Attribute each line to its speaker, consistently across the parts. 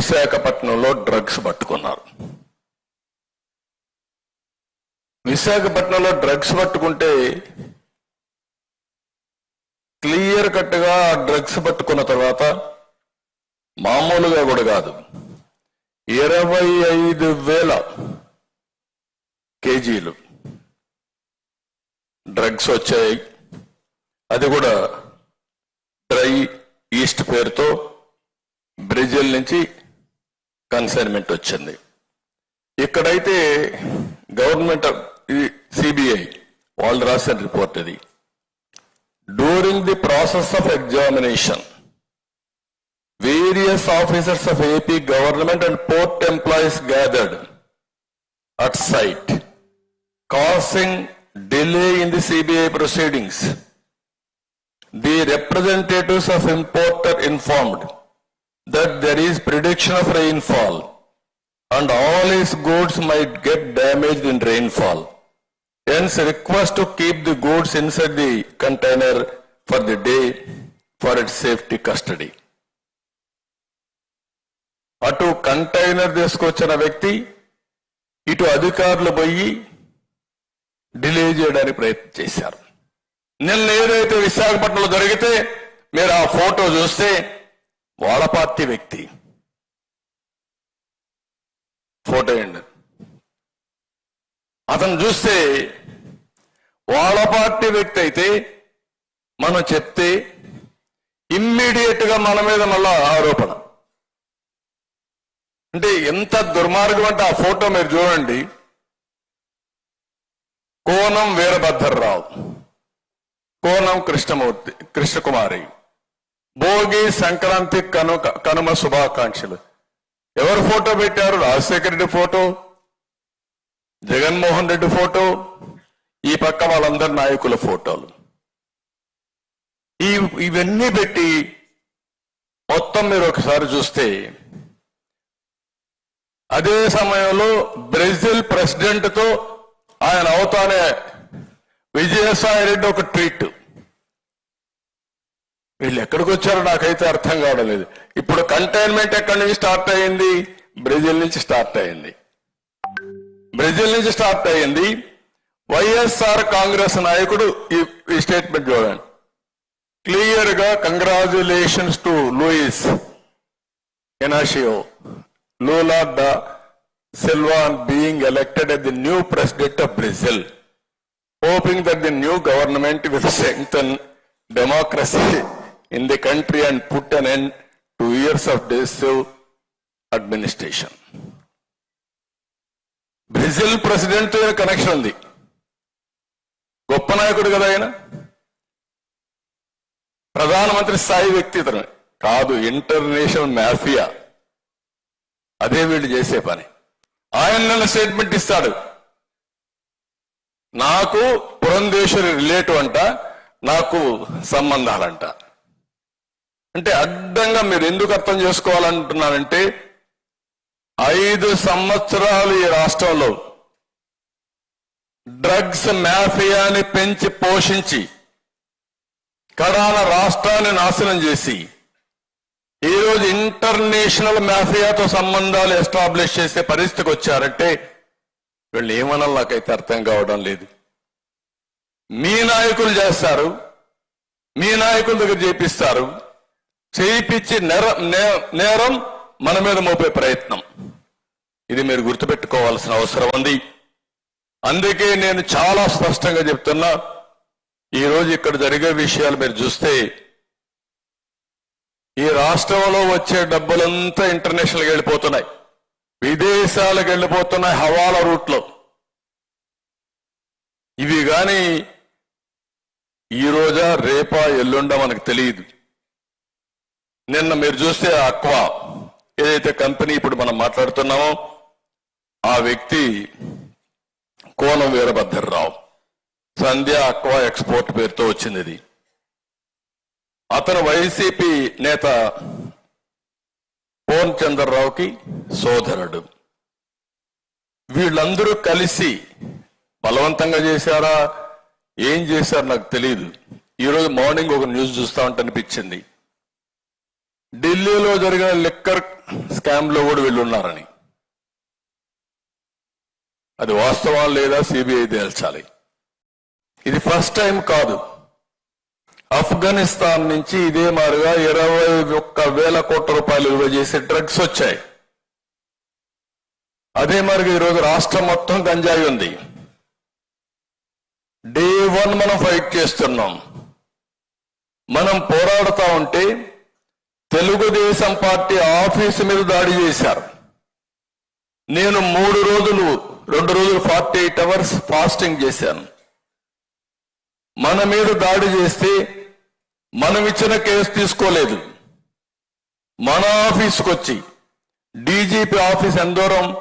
Speaker 1: విశాఖపట్నంలో డ్రగ్స్ పట్టుకున్నారు. విశాఖపట్నంలో డ్రగ్స్ పట్టుకుంటే క్లియర్ కట్గా డ్రగ్స్ పట్టుకున్న తర్వాత మామూలుగా కూడా కాదు. ఇరవై ఐదు వేల కేజీలు డ్రగ్స్ వచ్చాయి. అది కూడా డ్రై ఈస్ట్ పేరుతో బ్రెజిల్ నుంచి కన్సైన్మెంట్ వచ్చింది ఇక్కడైతే గవర్నమెంట్ సిబిఐ వాళ్ళు రాసిన రిపోర్ట్ ఇది during the process of examination various officers of AP government and port employees gathered at site causing delay in the CBI proceedings. The representatives of importer informed that there is prediction of rainfall and all his goods might get damaged in rainfall. Hence request to keep the goods inside the container for the day for its safety custody. అటు container తీసుకొచ్చిన వ్యక్తి ఇటు అధికారులు పోయి delay చేయడానికి ప్రయత్నం చేశారు నిన్న ఏదైతే విశాఖపట్నంలో జరిగితే మీరు ఆ ఫోటో చూస్తే వాళ్ళ వ్యక్తి. ఫోటో ఏంటి అతను చూస్తే వాళ్ళ వ్యక్తి అయితే మనం చెప్తే ఇమ్మీడియట్గా మన మీద మళ్ళా ఆరోపణ. అంటే ఎంత దుర్మార్గం అంటే ఆ ఫోటో మీరు చూడండి. కోనం వీరభద్రరావు. కోనం కృష్ణమూర్తి కృష్ణకుమారి. భోగి సంక్రాంతి కను కనుమ శుభాకాంక్షలు. ఎవరు ఫోటో పెట్టారు? రాజశేఖర రెడ్డి ఫోటో జగన్మోహన్ రెడ్డి ఫోటో ఈ పక్క వాళ్ళందరి నాయకుల ఫోటోలు. ఈ ఇవన్నీ పెట్టి మొత్తం మీరు ఒకసారి చూస్తే అదే సమయంలో బ్రెజిల్ ప్రెసిడెంట్తో ఆయన అవుతానే విజయసాయి రెడ్డి ఒక ట్వీట్. వీళ్ళు ఎక్కడికి వచ్చారో నాకైతే అర్థం కావడం లేదు. ఇప్పుడు కంటైన్మెంట్ ఎక్కడి నుంచి స్టార్ట్ అయ్యింది? బ్రెజిల్ నుంచి స్టార్ట్ అయ్యింది. బ్రెజిల్ నుంచి స్టార్ట్ అయ్యింది. వైఎస్ఆర్ కాంగ్రెస్ నాయకుడు ఈ స్టేట్మెంట్ చూడండి. క్లియర్గా congratulations to Luiz Inacio Lula da Silva being elected at the new president of Brazil hoping that the new government will will democracy. In the country and put an end to years of decisive administration. Brazil ప్రెసిడెంట్తో connection ఉంది. గొప్ప నాయకుడు కదా ఆయన. ప్రధానమంత్రి స్థాయి వ్యక్తి ఇతను. కాదు ఇంటర్నేషనల్ మాఫియా అదే వీళ్ళు చేసే పని. ఆయన నన్ను స్టేట్మెంట్ ఇస్తాడు. నాకు పురంధేశ్వరి రిలేటివ్ అంట నాకు సంబంధాలంట. అంటే అడ్డంగా మీరు ఎందుకు అర్థం చేసుకోవాలంటున్నానంటే ఐదు సంవత్సరాలు ఈ రాష్ట్రంలో డ్రగ్స్ మాఫియాని పెంచి పోషించి కడాల రాష్ట్రాన్ని నాశనం చేసి ఈరోజు రోజు ఇంటర్నేషనల్ మాఫియాతో సంబంధాలు ఎస్టాబ్లిష్ చేసే పరిస్థితికి వచ్చారంటే వీళ్ళు ఏమనాలి నాకైతే అర్థం కావడం లేదు. మీ నాయకులు చేస్తారు మీ నాయకుల దగ్గర చేపిస్తారు చేయించి నేరం నే- నేరం మన మీద మోపే ప్రయత్నం. ఇది మీరు గుర్తుపెట్టుకోవాల్సిన అవసరం ఉంది. అందుకే నేను చాలా స్పష్టంగా చెప్తున్నా ఈరోజు ఇక్కడ జరిగే విషయాలు మీరు చూస్తే ఈ రాష్ట్రంలో వచ్చే డబ్బులంతా ఇంటర్నేషనల్కి వెళ్ళిపోతున్నాయి. విదేశాలకు వెళ్ళిపోతున్నాయి హవాలా రూట్లో. ఇవి కానీ ఈ రోజా రేపా ఎల్లుండా మనకు తెలియదు. నిన్న మీరు చూస్తే అక్వా ఏదైతే కంపెనీ ఇప్పుడు మనం మాట్లాడుతున్నామో ఆ వ్యక్తి కోనం వీరభద్రరావు. సంధ్య అక్వా ఎక్స్పోర్ట్ పేరుతో వచ్చింది ఇది. అతను వైసీపీ నేత పోన్ చంద్రరావుకి సోదరుడు. వీళ్ళందరూ కలిసి బలవంతంగా చేశారా? ఏం చేశారు నాకు తెలియదు ఈరోజు మార్నింగ్ ఒక న్యూస్ చూస్తా ఉంటే అనిపించింది. ఢిల్లీలో జరిగిన లిక్కర్ స్కామ్లో కూడా వీళ్ళున్నారని. అది వాస్తవం లేదా సిబిఐ తేల్చాలి. ఇది ఫస్ట్ టైం కాదు. ఆఫ్ఘనిస్తాన్ నుంచి ఇదే మారుగా ఇరవై ఒక్క వేల కోట్ల రూపాయలు విలువ చేసే డ్రగ్స్ వచ్చాయి. అదే మరిగా ఈరోజు రాష్ట్రం మొత్తం గంజాయి ఉంది. డే వన్ మనం ఫైట్ చేస్తున్నాం. మనం పోరాడుతూ ఉంటే తెలుగుదేశం పార్టీ ఆఫీసు మీద దాడి చేశారు. నేను మూడు రోజులు రెండు రోజులు ఫార్టీ ఎయిట్ అవర్స్ ఫాస్టింగ్ చేశాను. మన మీద దాడి చేస్తే మనం ఇచ్చిన కేసు తీసుకోలేదు. మన ఆఫీస్కి వచ్చి డీజీపీ ఆఫీస్ ఎంత దూరం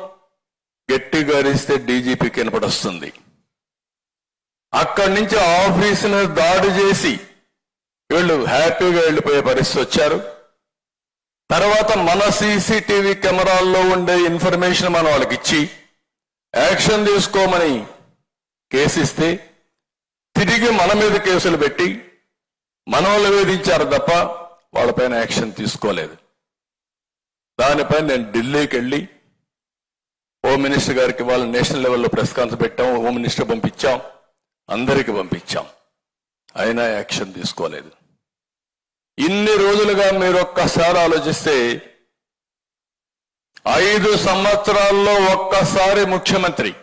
Speaker 1: గట్టిగా అరిస్తే డీజీపీ కనపడొస్తుంది అక్కడి నుంచి ఆఫీసును దాడి చేసి వీళ్ళు హ్యాపీగా వెళ్ళిపోయే పరిస్థితి వచ్చారు. తర్వాత మన సీసీటీవీ కెమెరాల్లో ఉండే ఇన్ఫర్మేషన్ మనం వాళ్ళకి ఇచ్చి యాక్షన్ తీసుకోమని కేసిస్తే తిరిగి మన మీద కేసులు పెట్టి మన వాళ్ళు వేధించారు తప్ప వాళ్ళపైన యాక్షన్ తీసుకోలేదు. దానిపై నేను ఢిల్లీకి వెళ్ళి హోమ్ మినిస్టర్ గారికి వాళ్ళ నేషనల్ లెవెల్లో ప్రెస్ కాన్ఫరెన్స్ పెట్టాం హోమ్ మినిస్టర్ పంపించాం అందరికి పంపించాం. అయినా యాక్షన్ తీసుకోలేదు. ఇన్ని రోజులుగా మీరు ఒక్కసారి ఆలోచిస్తే ఐదు సంవత్సరాల్లో ఒక్కసారి ముఖ్యమంత్రి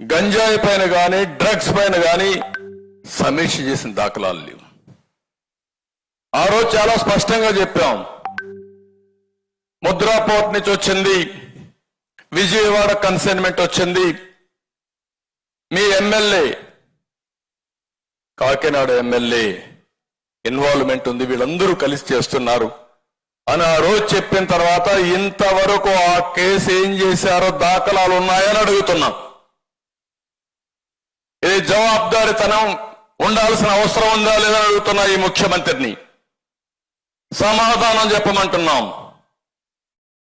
Speaker 1: గంజాయి పైన కానీ డ్రగ్స్ పైన కానీ సమీక్ష చేసిన దాఖలాలు లేవు. ఆ రోజు చాలా స్పష్టంగా చెప్పాం. ముద్రా పోర్ట్ నుంచి వచ్చింది విజయవాడ కన్సైన్మెంట్ వచ్చింది. మీ ఎమ్మెల్యే కాకినాడ ఎమ్మెల్యే ఇన్వాల్వ్మెంట్ ఉంది వీళ్ళందరూ కలిసి చేస్తున్నారు. అని ఆ రోజు చెప్పిన తర్వాత ఇంతవరకు ఆ కేసు ఏం చేశారో దాఖలాలు ఉన్నాయని అడుగుతున్నాం. ఇది జవాబుదారితనం ఉండాల్సిన అవసరం ఉందా లేదని అని అడుగుతున్నా ఈ ముఖ్యమంత్రిని. సమాధానం చెప్పమంటున్నాం.